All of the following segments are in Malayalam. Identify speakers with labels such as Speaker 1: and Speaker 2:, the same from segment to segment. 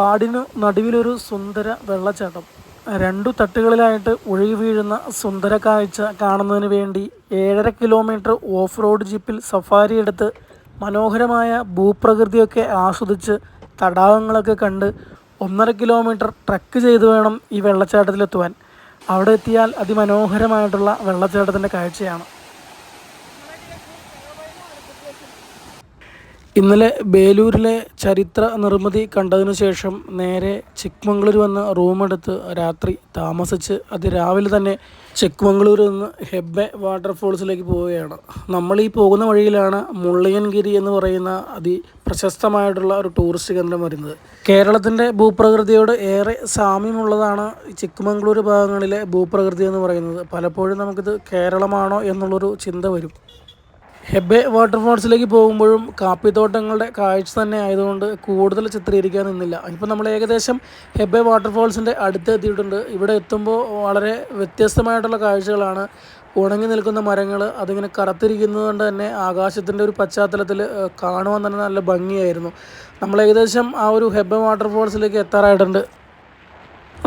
Speaker 1: കാടിന് നടുവിലൊരു സുന്ദര വെള്ളച്ചാട്ടം. രണ്ടു തട്ടുകളിലായിട്ട് ഒഴുകി വീഴുന്ന സുന്ദര കാഴ്ച കാണുന്നതിന് വേണ്ടി ഏഴര കിലോമീറ്റർ ഓഫ് റോഡ് ജീപ്പിൽ സഫാരി എടുത്ത് മനോഹരമായ ഭൂപ്രകൃതിയൊക്കെ ആസ്വദിച്ച് തടാകങ്ങളൊക്കെ കണ്ട് ഒന്നര കിലോമീറ്റർ ട്രക്ക് ചെയ്തു വേണം ഈ വെള്ളച്ചാട്ടത്തിലെത്തുവാൻ. അവിടെ എത്തിയാൽ അതിമനോഹരമായിട്ടുള്ള വെള്ളച്ചാട്ടത്തിന്റെ കാഴ്ചയാണ്. ഇന്നലെ ബേലൂരിലെ ചരിത്ര നിർമ്മിതി കണ്ടതിനു ശേഷം നേരെ ചിക്മംഗ്ലൂർ വന്ന് റൂമെടുത്ത് രാത്രി താമസിച്ച് അതിരാവിലെ തന്നെ ചിക്മംഗ്ലൂരിൽ നിന്ന് ഹെബ്ബെ വാട്ടർഫോൾസിലേക്ക് പോവുകയാണ്. നമ്മൾ ഈ പോകുന്ന വഴിയിലാണ് മുള്ളയൻഗിരി എന്ന് പറയുന്ന അതി പ്രശസ്തമായിട്ടുള്ള ഒരു ടൂറിസ്റ്റ് കേന്ദ്രം വരുന്നത്. കേരളത്തിന്റെ ഭൂപ്രകൃതിയോട് ഏറെ സാമ്യമുള്ളതാണ് ചിക്മംഗ്ലൂർ ഭാഗങ്ങളിലെ ഭൂപ്രകൃതി എന്ന് പറയുന്നത്. പലപ്പോഴും നമുക്കിത് കേരളമാണോ എന്നുള്ളൊരു ചിന്ത വരും. ഹെബെ വാട്ടർഫോൾസിലേക്ക് പോകുമ്പോഴും കാപ്പിത്തോട്ടങ്ങളുടെ കാഴ്ച തന്നെ ആയതുകൊണ്ട് കൂടുതൽ ചിത്രീകരിക്കാൻ നിന്നില്ല. ഇപ്പോൾ നമ്മൾ ഏകദേശം ഹെബെ വാട്ടർഫോൾസിന്റെ അടുത്ത് എത്തിയിട്ടുണ്ട്. ഇവിടെ എത്തുമ്പോൾ വളരെ വ്യത്യസ്തമായിട്ടുള്ള കാഴ്ചകളാണ്. ഉണങ്ങി നിൽക്കുന്ന മരങ്ങൾ അതിങ്ങനെ കറുത്തിരിക്കുന്നത് കൊണ്ട് തന്നെ ആകാശത്തിന്റെ ഒരു പശ്ചാത്തലത്തിൽ കാണുവാൻ തന്നെ നല്ല ഭംഗിയായിരുന്നു. നമ്മൾ ഏകദേശം ആ ഒരു ഹെബെ വാട്ടർഫോൾസിലേക്ക് എത്താറായിട്ടുണ്ട്.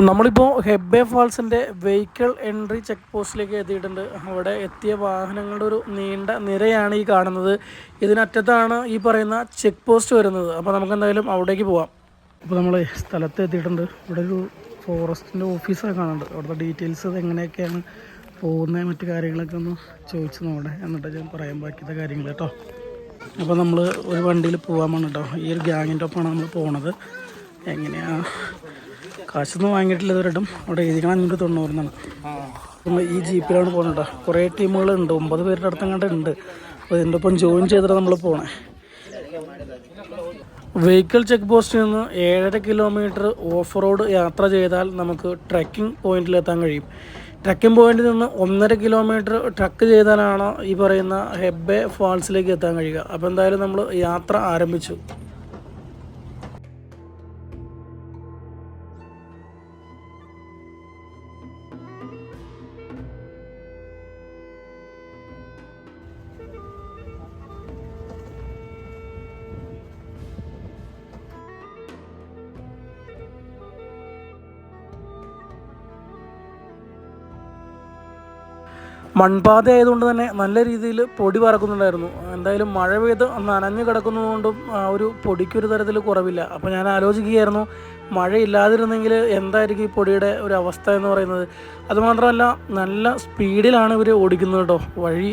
Speaker 1: നമ്മളിപ്പോൾ ഹെബ്ബെ ഫാൾസിന്റെ വെഹിക്കിൾ എൻട്രി ചെക്ക് പോസ്റ്റിലേക്ക് എത്തിയിട്ടുണ്ട്. അവിടെ എത്തിയ വാഹനങ്ങളുടെ ഒരു നീണ്ട നിരയാണ് ഈ കാണുന്നത്. ഇതിനറ്റത്താണ് ഈ പറയുന്ന ചെക്ക് പോസ്റ്റ് വരുന്നത്. അപ്പോൾ നമുക്ക് എന്തായാലും അവിടേക്ക് പോവാം. അപ്പോൾ നമ്മൾ സ്ഥലത്ത് എത്തിയിട്ടുണ്ട്. ഇവിടെ ഒരു ഫോറസ്റ്റിന്റെ ഓഫീസൊക്കെ കാണുന്നുണ്ട് അവിടുത്തെ ഡീറ്റെയിൽസ് എങ്ങനെയൊക്കെയാണ് പോകുന്നത് മറ്റു കാര്യങ്ങളൊക്കെ ഒന്ന് ചോദിച്ചു നോക്കട്ടെ എന്നിട്ട് ഞാൻ പറയാൻ ബാക്കിയത്തെ കാര്യങ്ങൾ കേട്ടോ. അപ്പോൾ നമ്മൾ ഒരു വണ്ടിയിൽ പോകാൻ വേണം കേട്ടോ ഈ ഒരു ഗ്യാങ്ങിന്റെ ഒപ്പമാണ് നമ്മൾ പോണത്. എങ്ങനെയാണ് കാശൊന്നും വാങ്ങിയിട്ടില്ല ഇതുവരെയും അവിടെ എഴുതിക്കണം അഞ്ഞൂറ്റി തൊണ്ണൂറിനാണ് നമ്മൾ ഈ ജീപ്പിലാണ് പോകുന്നത് കുറേ ടീമുകളുണ്ട്. ഒമ്പത് പേരുടെ അടുത്തങ്ങാണ്ട് ഉണ്ട്. അപ്പോൾ ഇതിന്റെ ഒപ്പം ജോയിൻ ചെയ്തിട്ട് നമ്മൾ പോണേ. വെഹിക്കിൾ ചെക്ക് പോസ്റ്റിൽ നിന്ന് ഏഴര കിലോമീറ്റർ ഓഫ് റോഡ് യാത്ര ചെയ്താൽ നമുക്ക് ട്രക്കിംഗ് പോയിന്റിലെത്താൻ കഴിയും. ട്രക്കിംഗ് പോയിന്റിൽ നിന്ന് ഒന്നര കിലോമീറ്റർ ട്രക്ക് ചെയ്താലാണ് ഈ പറയുന്ന ഹെബ്ബെ ഫാൾസിലേക്ക് എത്താൻ കഴിയുക. അപ്പോൾ എന്തായാലും നമ്മൾ യാത്ര ആരംഭിച്ചു. മൺപാത ആയതുകൊണ്ട് തന്നെ നല്ല രീതിയിൽ പൊടി പറക്കുന്നുണ്ടായിരുന്നു. എന്തായാലും മഴ പെയ്ത് നനഞ്ഞു കിടക്കുന്നതുകൊണ്ടും ഒരു പൊടിക്കൊരു തരത്തിൽ കുറവില്ല. അപ്പോൾ ഞാൻ ആലോചിക്കുകയായിരുന്നു മഴയില്ലാതിരുന്നെങ്കിൽ എന്തായിരിക്കും ഈ പൊടിയുടെ ഒരു അവസ്ഥ എന്ന് പറയുന്നത്? അതുമാത്രമല്ല നല്ല സ്പീഡിലാണ് ഇവർ ഓടിക്കുന്നത് കേട്ടോ. വഴി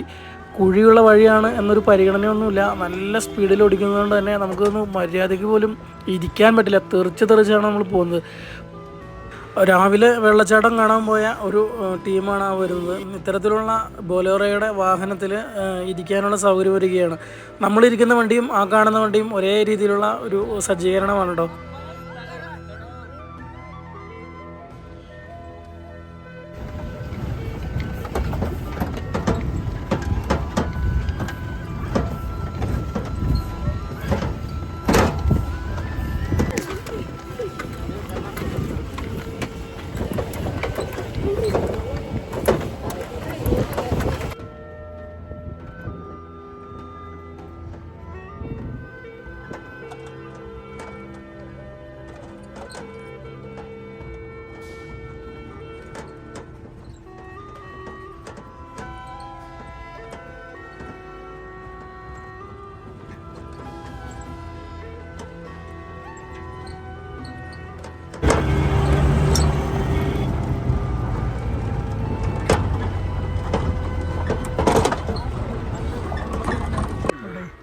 Speaker 1: കുഴിയുള്ള വഴിയാണ് എന്നൊരു പരിഗണനയൊന്നുമില്ല. നല്ല സ്പീഡിൽ ഓടിക്കുന്നതുകൊണ്ട് തന്നെ നമുക്കൊന്ന് മര്യാദയ്ക്ക് പോലും ഇരിക്കാൻ പറ്റില്ല. തെറിച്ച് തെറിച്ചാണ് നമ്മൾ പോകുന്നത്. രാവിലെ വെള്ളച്ചാട്ടം കാണാൻ പോയ ഒരു ടീമാണ് ആ വരുന്നത്. ഇത്തരത്തിലുള്ള ബോലോറയുടെ വാഹനത്തിൽ ഇരിക്കാനുള്ള സൗകര്യം വരികയാണ് നമ്മളിരിക്കുന്ന വണ്ടിയും ആ കാണുന്ന വണ്ടിയും ഒരേ രീതിയിലുള്ള ഒരു സജ്ജീകരണമാണ് കേട്ടോ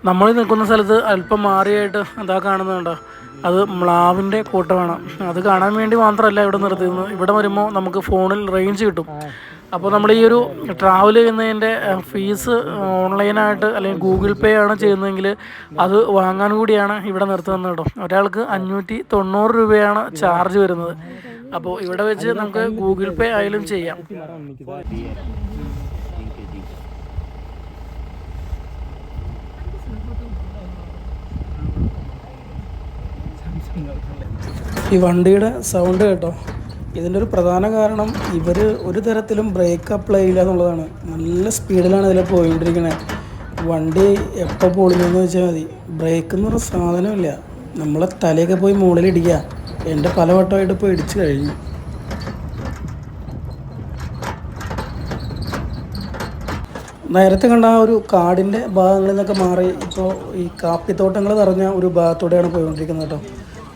Speaker 1: നമ്മൾ നിൽക്കുന്ന സ്ഥലത്ത് അല്പം മാറിയായിട്ട് അതാ കാണുന്നുണ്ടോ അത് മ്ലാവിന്റെ കൂട്ടമാണ് അത് കാണാൻ വേണ്ടി മാത്രമല്ല ഇവിടെ നിർത്തിയിരുന്നത്. ഇവിടെ വരുമ്പോൾ നമുക്ക് ഫോണിൽ റേഞ്ച് കിട്ടും. അപ്പോൾ നമ്മൾ ഈ ഒരു ട്രാവൽ ചെയ്യുന്നതിന്റെ ഫീസ് ഓൺലൈനായിട്ട് അല്ലെങ്കിൽ ഗൂഗിൾ പേ ആണ് ചെയ്യുന്നതെങ്കിൽ അത് വാങ്ങാൻ കൂടിയാണ് ഇവിടെ നിർത്തുന്നത് കേട്ടോ. ഒരാൾക്ക് അഞ്ഞൂറ്റി തൊണ്ണൂറ് രൂപയാണ് ചാർജ് വരുന്നത്. അപ്പോൾ ഇവിടെ വെച്ച് നമുക്ക് ഗൂഗിൾ പേ ആയാലും ചെയ്യാം. ഈ വണ്ടിയുടെ സൗണ്ട് കേട്ടോ ഇതിന്റെ ഒരു പ്രധാന കാരണം ഇവർ ഒരു തരത്തിലും ബ്രേക്ക് അപ്ലൈ ചെയ്യില്ല എന്നുള്ളതാണ്. നല്ല സ്പീഡിലാണ് ഇതിൽ പോയിക്കൊണ്ടിരിക്കുന്നത് വണ്ടി എപ്പോൾ പൊളിഞ്ഞെന്ന് വെച്ചാൽ മതി. ബ്രേക്ക് എന്ന് പറഞ്ഞ സാധനമില്ല. നമ്മളെ തലയൊക്കെ പോയി മുകളിലിടിക്കുക എന്റെ പല വട്ടമായിട്ട് ഇപ്പോൾ ഇടിച്ചു കഴിഞ്ഞു. നേരത്തെ കണ്ട ആ ഒരു കാടിന്റെ ഭാഗങ്ങളിൽ നിന്നൊക്കെ മാറി ഇപ്പോൾ ഈ കാപ്പിത്തോട്ടങ്ങൾ നിറഞ്ഞ ഒരു ഭാഗത്തൂടെയാണ് പോയിക്കൊണ്ടിരിക്കുന്നത് കേട്ടോ.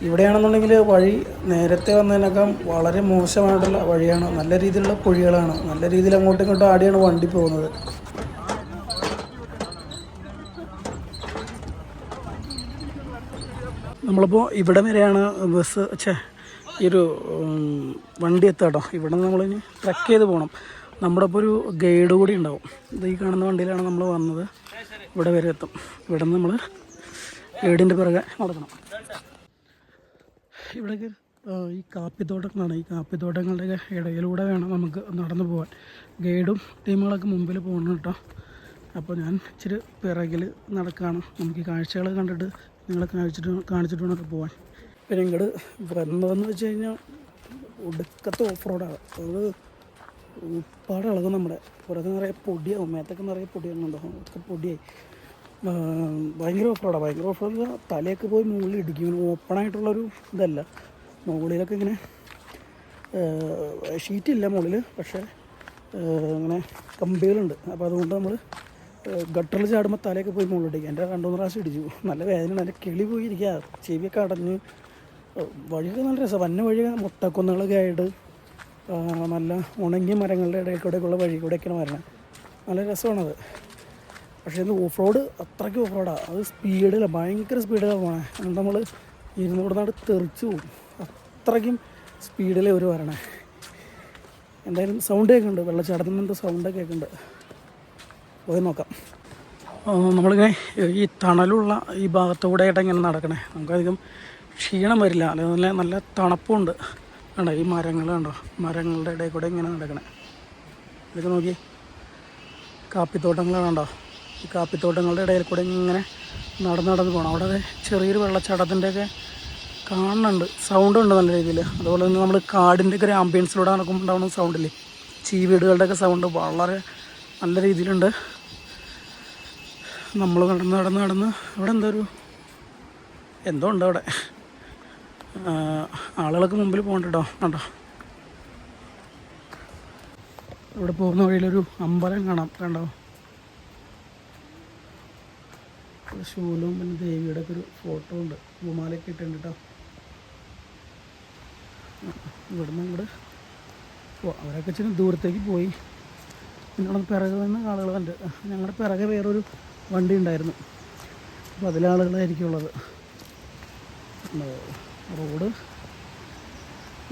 Speaker 1: ഇവിടെയാണെന്നുണ്ടെങ്കിൽ വഴി നേരത്തെ വന്നതിനേക്കാൾ വളരെ മോശമായിട്ടുള്ള വഴിയാണ് നല്ല രീതിയിലുള്ള കുഴികളാണ്. നല്ല രീതിയിൽ അങ്ങോട്ടും ഇങ്ങോട്ടും ആടിയാണ് വണ്ടി പോകുന്നത്. നമ്മളിപ്പോൾ ഇവിടെ വരെയാണ് ബസ് ഛേ ഈ ഒരു വണ്ടി എത്തുക കേട്ടോ. ഇവിടെ നിന്ന് നമ്മളിനി ട്രക്ക് ചെയ്ത് പോകണം നമ്മുടെ ഇപ്പോൾ ഒരു ഗൈഡ് കൂടി ഉണ്ടാവും. ഇത് ഈ കാണുന്ന വണ്ടിയിലാണ് നമ്മൾ വന്നത്. ഇവിടെ വരെ എത്തും. ഇവിടെ നിന്ന് നമ്മൾ ഗൈഡിന്റെ പിറകെ നടക്കണം. ഇവിടേക്ക് ആ, ഈ കാപ്പിത്തോട്ടങ്ങളാണ് ഈ കാപ്പിത്തോട്ടങ്ങളുടെ ഇടയിലൂടെ വേണം നമുക്ക് നടന്നു പോകാൻ ഗൈഡും ടീമുകളൊക്കെ മുമ്പിൽ പോകണം കേട്ടോ. അപ്പോൾ ഞാൻ ഇച്ചിരി പിറകിൽ നടക്കുകയാണ് നമുക്ക് ഈ കാഴ്ചകൾ കണ്ടിട്ട് നിങ്ങളെ കാണിച്ചിട്ട് കാണിച്ചിട്ട് വേണം പോകാൻ പിന്നെ ഇങ്ങോട്ട് വരുന്നതെന്ന് വെച്ച് കഴിഞ്ഞാൽ ഒടുക്കത്തെ ഓഫ് റോഡാണ് അത് ഉപ്പാട് ഇളകും നമ്മുടെ. പുറത്ത് നിറയെ പൊടിയാവും. മേത്തൊക്കെ നിറയെ പൊടിയാകുന്നുണ്ടോ ഒക്കെ പൊടിയായി. ഭയങ്കര ഓഫ് ഭയങ്കര ഓഫ് റോഡ് തലയൊക്കെ പോയി മുകളിൽ ഇടിക്കും. ഓപ്പണായിട്ടുള്ളൊരു ഇതല്ല. മുകളിലൊക്കെ ഇങ്ങനെ ഷീറ്റില്ല മുകളിൽ പക്ഷേ അങ്ങനെ കമ്പികളുണ്ട്. അപ്പോൾ അതുകൊണ്ട് നമ്മൾ ഗട്ടറിൽ ചാടുമ്പോൾ തലയൊക്കെ പോയി മുകളിലിടിക്കുക എന്റെ രണ്ടു മൂന്ന് പ്രാവശ്യം ഇടിച്ചു. നല്ല വേദന നല്ല കിളി പോയി ഇരിക്കുക ചെവിയൊക്കെ അടഞ്ഞ്. വഴിയൊക്കെ നല്ല രസമാണ് വന്ന വഴി മുട്ടക്കുന്നുകളൊക്കെ ആയിട്ട് നല്ല ഉണങ്ങിയ മരങ്ങളുടെ ഇടയിൽ കൂടെയൊക്കെയുള്ള വഴി കൂടെയൊക്കെയാണ് വരണം. നല്ല രസമാണത്. പക്ഷേ ഇത് ഓഫ് റോഡ് അത്രയ്ക്ക് ഓഫ് റോഡാണ് അത് സ്പീഡില്ല ഭയങ്കര സ്പീഡിലാണ് പോകണേ എന്നിട്ട് നമ്മൾ ഇരുന്നൂടെ നാട് തെറിച്ച് പോകും അത്രയ്ക്കും സ്പീഡിലേ ഒരു വരണേ. എന്തായാലും സൗണ്ട് കേൾക്കുന്നുണ്ട്. വെള്ളച്ചാട്ടത്തിൽ നിന്ന് സൗണ്ട് കേൾക്കുന്നുണ്ട്. പോയി നോക്കാം. നമ്മളിങ്ങനെ ഈ തണലുള്ള ഈ ഭാഗത്തൂടെ ആയിട്ട് ഇങ്ങനെ നടക്കണേ. നമുക്കധികം ക്ഷീണം വരില്ല. നല്ല നല്ല തണുപ്പുണ്ട്. കണ്ടോ ഈ മരങ്ങൾ കണ്ടോ? മരങ്ങളുടെ ഇടയിൽ കൂടെ ഇങ്ങനെ നടക്കണേ. ഇതൊക്കെ നോക്കി. കാപ്പിത്തോട്ടങ്ങൾ കണ്ടോ? ഈ കാപ്പിത്തോട്ടങ്ങളുടെ ഇടയിൽ കൂടെ ഇങ്ങനെ നടന്ന് നടന്ന് പോകണം അവിടെ ചെറിയൊരു വെള്ളച്ചാട്ടത്തിന്റെയൊക്കെ കാണുന്നുണ്ട്. സൗണ്ട് ഉണ്ട് നല്ല രീതിയിൽ. അതുപോലെ തന്നെ നമ്മൾ കാടിന്റെ ഒക്കെ ഒരു ആംബിയൻസിലൂടെ നടക്കുമ്പോൾ ഉണ്ടാവുന്ന സൗണ്ടില്ലേ ചീവീടുകളുടെയൊക്കെ സൗണ്ട് വളരെ നല്ല രീതിയിലുണ്ട്. നമ്മൾ നടന്ന് നടന്ന് നടന്ന് അവിടെ എന്തോ ഒരു എന്തോ ഉണ്ട് അവിടെ. ആളുകളൊക്കെ മുമ്പിൽ പോകണ്ട കേട്ടോ കണ്ടോ? ഇവിടെ പോകുന്ന വഴിയിലൊരു അമ്പലം കാണാം. കണ്ടോ ഒരു ശൂലവും പിന്നെ ദേവിയുടെ ഒക്കെ ഒരു ഫോട്ടോ ഉണ്ട്. പൂമാലയൊക്കെ ഇട്ടുണ്ട് കേട്ടോ ഇവിടുന്ന് ഓ അവരൊക്കെ ഇച്ചിരി ദൂരത്തേക്ക് പോയി. പിന്നെ പിറകെ വന്ന ആളുകൾ കണ്ട്. ഞങ്ങളുടെ പിറകെ വേറൊരു വണ്ടി ഉണ്ടായിരുന്നു. അപ്പോൾ അതിലാളുകളായിരിക്കും ഉള്ളത്. റോഡ്.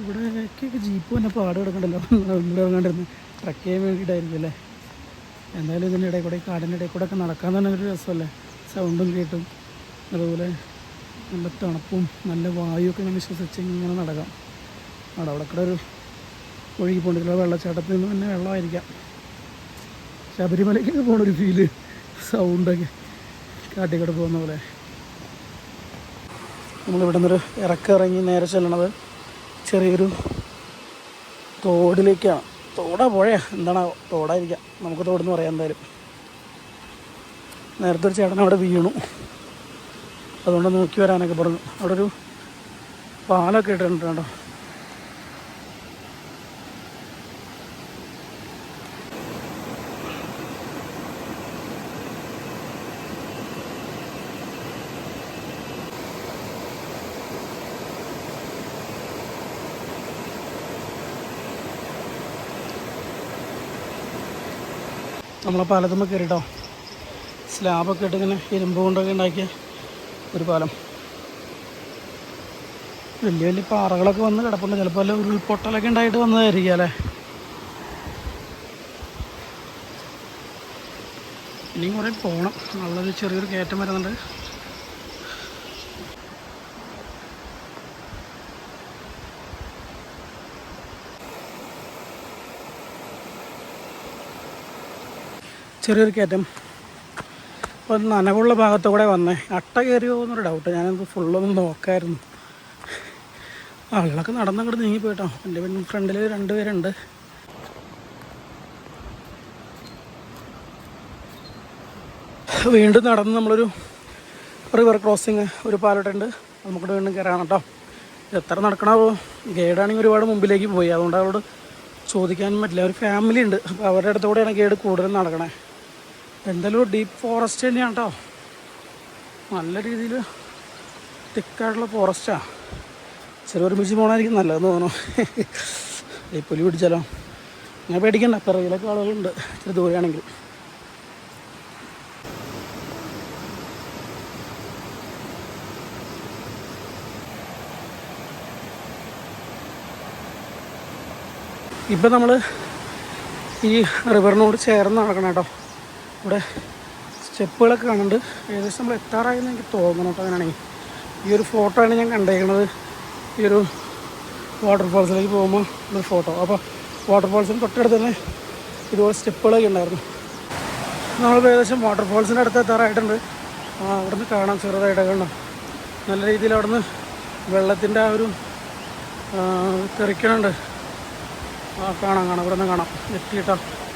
Speaker 1: ഇവിടേക്കൊക്കെ ജീപ്പ് തന്നെ പാട് കിടക്കണ്ടല്ലോ ഇവിടെ ഇറങ്ങാണ്ടിരുന്ന് ട്രക്ക് ചെയ്യാൻ വേണ്ടിയിട്ടായിരിക്കും അല്ലേ? എന്തായാലും ഇതിന്റെ ഇടയിൽ കൂടെ കാടിന്റെ ഇടയിൽ കൂടെ ഒക്കെ നടക്കാൻ തന്നെ ഒരു രസമല്ലേ? സൗണ്ടും കേട്ടും. അതുപോലെ നല്ല തണുപ്പും നല്ല വായുവൊക്കെ ഇങ്ങനെ ശ്വസിച്ച് ഇങ്ങനെ നടക്കാം. അവിടെ അവിടെ കൂടെ ഒരു ഒഴുകി പോകണ്ടില്ല വെള്ളച്ചാട്ടത്തിൽ നിന്ന് തന്നെ വെള്ളമായിരിക്കാം. ശബരിമലയ്ക്കൊക്കെ ഒരു ഫീൽ സൗണ്ടൊക്കെ കാട്ടിക്കൂടെ പോകുന്ന പോലെ. നമ്മളിവിടെ നിന്നൊരു ഇറക്കിറങ്ങി നേരെ ചെല്ലണത് ചെറിയൊരു തോടിലേക്കാണ്. തോടാ പുഴയാ. എന്താണ് തോടായിരിക്കാം. നമുക്ക് തോടെന്ന് പറയാം എന്തായാലും. നേരത്തെ ഒരു ചേട്ടൻ അവിടെ വീണു. അതുകൊണ്ട് നോക്കി വരാനൊക്കെ പറഞ്ഞു. അവിടെ ഒരു പാലൊക്കെ ഇട്ടിട്ടുണ്ട് നമ്മളെ പാലത്തുമ്പോൾ കയറിട്ടോ സ്ലാബൊക്കെ ഇട്ട് ഇങ്ങനെ ഇരുമ്പ് കൊണ്ടൊക്കെ ഉണ്ടാക്കിയ ഒരു പാലം. വലിയ വലിയ പാറകളൊക്കെ വന്ന് കിടപ്പുണ്ട്. ചിലപ്പോൾ വല്ല ഉരുൾപൊട്ടലൊക്കെ ഉണ്ടായിട്ട് വന്നതായിരിക്കും അല്ലേ? ഇനിയും കുറേ പോകണം നല്ലൊരു ചെറിയൊരു കയറ്റം വരുന്നുണ്ട്. ചെറിയൊരു കയറ്റം. അപ്പോൾ നനവുള്ള ഭാഗത്തൂടെ വന്നേ. അട്ട കയറിയോ എന്നൊരു ഡൗട്ട് ഞാനത് ഫുള്ളൊന്നും നോക്കായിരുന്നു. ആളുകളൊക്കെ നടന്നങ്ങോട്ട് നീങ്ങിപ്പോയിട്ടോ. എന്റെ പിന്നെ ഫ്രണ്ടിൽ രണ്ട് പേരുണ്ട്. വീണ്ടും നടന്ന് നമ്മളൊരു റിവർ ക്രോസിങ് ഒരു പാലോട്ടുണ്ട്. നമുക്കിവിടെ വീണ്ടും കയറാണ് കേട്ടോ. എത്ര നടക്കണമോ ഗൈഡാണെങ്കിൽ ഒരുപാട് മുമ്പിലേക്ക് പോയി. അതുകൊണ്ട് അവരോട് ചോദിക്കാനും പറ്റില്ല. ഒരു ഫാമിലി ഉണ്ട്. അപ്പോൾ അവരുടെ അടുത്തുകൂടെയാണ് ഗൈഡ് കൂടുതലും നടക്കണേ. എന്തായാലും ഡീപ്പ് ഫോറസ്റ്റ് തന്നെയാണ് കേട്ടോ നല്ല രീതിയിൽ തിക്കായിട്ടുള്ള ഫോറസ്റ്റാണ് ചില ഒരുമിച്ച് പോകണമായിരിക്കും നല്ലതെന്ന് തോന്നുന്നു. ഈ പുലി പിടിച്ചാലോ? ഞാൻ പേടിക്കണ്ട പിറകിലൊക്കെ ആളുകളുണ്ട് ഇച്ചിരി ദൂരെയാണെങ്കിൽ. ഇപ്പം നമ്മൾ ഈ റിവറിനോട് ചേർന്ന് നടക്കണം കേട്ടോ ഇവിടെ സ്റ്റെപ്പുകളൊക്കെ കാണുന്നുണ്ട്. ഏകദേശം നമ്മൾ എത്താറായെന്ന് എനിക്ക് തോന്നണം കേട്ടോ അങ്ങനെയാണെങ്കിൽ. ഈ ഒരു ഫോട്ടോ ആണ് ഞാൻ കണ്ടേക്കുന്നത് ഈ ഒരു വാട്ടർഫോൾസിലേക്ക് പോകുമ്പോൾ ഒരു ഫോട്ടോ. അപ്പോൾ വാട്ടർഫോൾസിന് തൊട്ടടുത്ത് തന്നെ ഇതുപോലെ സ്റ്റെപ്പുകളൊക്കെ ഉണ്ടായിരുന്നു. നമ്മളിപ്പോൾ ഏകദേശം വാട്ടർഫോൾസിന്റെ അടുത്ത് എത്താറായിട്ടുണ്ട്. അവിടുന്ന് കാണാം ചെറുതായിട്ട് കാണാം നല്ല രീതിയിൽ അവിടുന്ന് വെള്ളത്തിന്റെ ആ ഒരു തെറിക്കണുണ്ട്. ആ കാണാം കാണാം. ഇവിടെ നിന്ന് കാണാം. എത്തിയിട്ടോ. ഉം, എത്തി.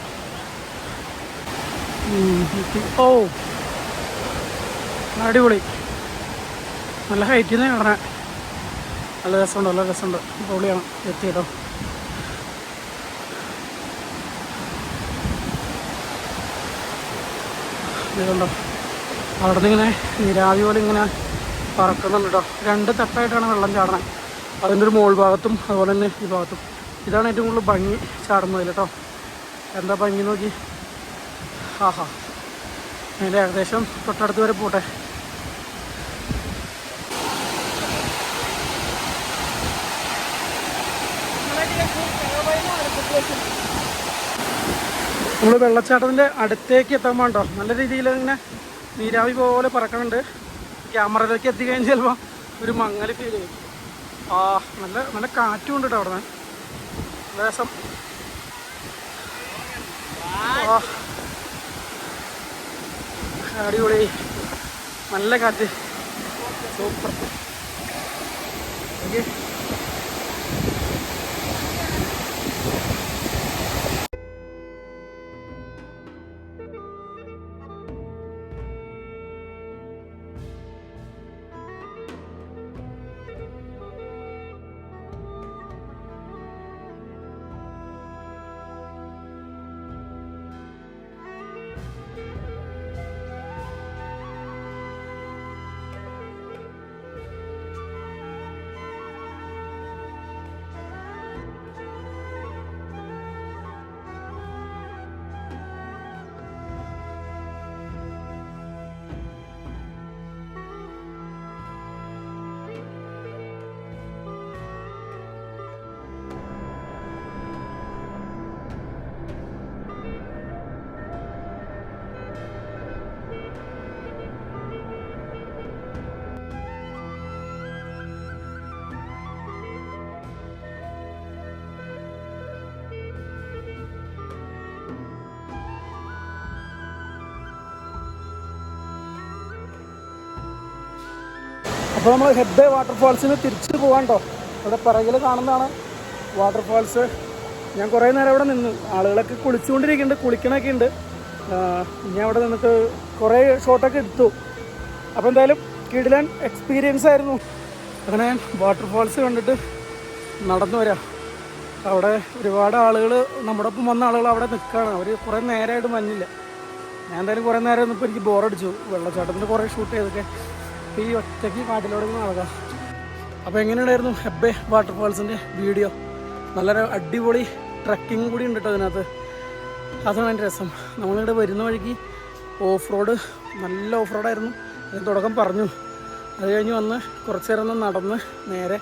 Speaker 1: ഓ. അടിപൊളി. നല്ല ഹൈറ്റിൽ നിന്ന് കാണാൻ. നല്ല രസമുണ്ട് നല്ല രസമുണ്ട്. പൊളിയാണ് എത്തിയിട്ടോ ഇതുണ്ടോ അവിടെ നിന്ന് ഇങ്ങനെ നിരാവി പോലെ ഇങ്ങനെ പറക്കുന്നുണ്ട് കേട്ടോ. രണ്ട് തട്ടായിട്ടാണ് വെള്ളം ചാടണത്. അതിന്റെ ഒരു മോൾ ഭാഗത്തും അതുപോലെ തന്നെ ഈ ഭാഗത്തും. ഇതാണ് ഏറ്റവും കൂടുതൽ ഭംഗി ചാടുന്നതിൽ കേട്ടോ. എന്താ ഭംഗി നോക്കി. ആഹാ അതിന്റെ ഏകദേശം തൊട്ടടുത്ത് വരെ പോട്ടെ. നമ്മൾ വെള്ളച്ചാട്ടത്തിന്റെ അടുത്തേക്ക് എത്താൻ വേണ്ടോ നല്ല രീതിയിൽ ഇങ്ങനെ നീരാവി പോലെ പറക്കണുണ്ട്. ക്യാമറയിലേക്ക് എത്തിക്കഴിഞ്ഞാൽ ചിലപ്പോൾ ഒരു മങ്ങൽ ഫീൽ ചെയ്യും. ആ നല്ല നല്ല കാറ്റും ഉണ്ട് കേട്ടോ അവിടെ നിന്ന് രസം ആ അടിപൊളി. നല്ല കാറ്റ്. സൂപ്പർ. ഓക്കെ അപ്പോൾ നമ്മൾ ഹെഡ് വാട്ടർഫാൾസിന് തിരിച്ച് പോകാണ്ടോ ഇവിടെ പിറകിൽ കാണുന്നതാണ് വാട്ടർഫാൾസ് ഞാൻ കുറേ നേരം അവിടെ നിന്നു ആളുകളൊക്കെ കുളിച്ചുകൊണ്ടിരിക്കുന്നുണ്ട് കുളിക്കണൊക്കെ ഉണ്ട്. ഞാൻ അവിടെ നിന്നിട്ട് കുറേ ഷോട്ടൊക്കെ എടുത്തു. അപ്പോൾ എന്തായാലും കിടിലൻ എക്സ്പീരിയൻസ് ആയിരുന്നു. അങ്ങനെ വാട്ടർഫാൾസ് കണ്ടിട്ട് നടന്നു വരാം. അവിടെ ഒരുപാട് ആളുകൾ നമ്മുടെ ഒപ്പം വന്ന ആളുകൾ അവിടെ നിൽക്കുകയാണ്. അവർ കുറേ നേരമായിട്ട് മഞ്ഞില്ല. ഞാൻ എന്തായാലും കുറേ നേരം നിന്നപ്പോൾ എനിക്ക് ബോറടിച്ചു വെള്ളച്ചാട്ടത്തിൽ കുറേ ഷൂട്ട് ചെയ്തൊക്കെ. അപ്പോൾ ഈ ഒറ്റയ്ക്ക് കാട്ടിലൂടെ നടക്കാം അപ്പോൾ എങ്ങനെയുണ്ടായിരുന്നു ഹെബ്ബെ വാട്ടർഫാൾസിന്റെ വീഡിയോ? നല്ലൊരു അടിപൊളി ട്രക്കിംഗ് കൂടി ഉണ്ട് കേട്ടോ അതിനകത്ത്. അതാണ് എന്റെ രസം. നമ്മളിവിടെ വരുന്ന വഴിക്ക് ഓഫ് റോഡ് നല്ല ഓഫ് റോഡായിരുന്നു അതിന് തുടക്കം പറഞ്ഞു. അത് കഴിഞ്ഞ് വന്ന് കുറച്ച് നേരം ഒന്ന് നടന്ന് നേരെ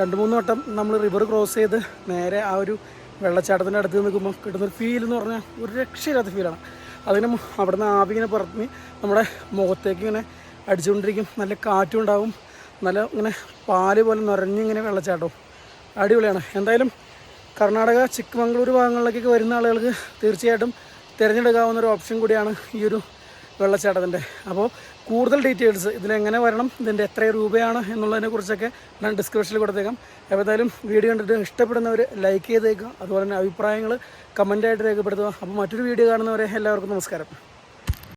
Speaker 1: രണ്ട് മൂന്ന് വട്ടം നമ്മൾ റിവർ ക്രോസ് ചെയ്ത് നേരെ ആ ഒരു വെള്ളച്ചാട്ടത്തിന്റെ അടുത്ത് നിൽക്കുമ്പോൾ കിട്ടുന്നൊരു ഫീൽ എന്ന് പറഞ്ഞാൽ ഒരു രക്ഷയില്ലാത്ത ഫീലാണ് അതിന് അവിടുന്ന് ആവിങ്ങനെ പുറത്ത് നമ്മുടെ മുഖത്തേക്ക് ഇങ്ങനെ അടിച്ചുകൊണ്ടിരിക്കും. നല്ല കാറ്റും ഉണ്ടാവും നല്ല ഇങ്ങനെ പാൽ പോലെ നിറഞ്ഞിങ്ങനെ വെള്ളച്ചാട്ടവും അടിപൊളിയാണ്. എന്തായാലും കർണാടക ചിക്കമംഗ്ലൂർ ഭാഗങ്ങളിലേക്കൊക്കെ വരുന്ന ആളുകൾക്ക് തീർച്ചയായിട്ടും തിരഞ്ഞെടുക്കാവുന്ന ഒരു ഓപ്ഷൻ കൂടിയാണ് ഈ ഒരു വെള്ളച്ചാട്ടത്തിന്റെ. അപ്പോൾ കൂടുതൽ ഡീറ്റെയിൽസ് ഇതിലെങ്ങനെ വരണം ഇതിന്റെ എത്ര രൂപയാണ് എന്നുള്ളതിനെ കുറിച്ചൊക്കെ ഞാൻ ഡിസ്ക്രിപ്ഷനിൽ കൊടുത്തേക്കാം. ഏതായാലും വീഡിയോ കണ്ടിട്ട് ഇഷ്ടപ്പെടുന്നവർ ലൈക്ക് ചെയ്തേക്കുക. അതുപോലെ തന്നെ അഭിപ്രായങ്ങൾ കമന്റായിട്ട് രേഖപ്പെടുത്തുക. അപ്പോൾ മറ്റൊരു വീഡിയോ കാണുന്നവരെ എല്ലാവർക്കും നമസ്കാരം.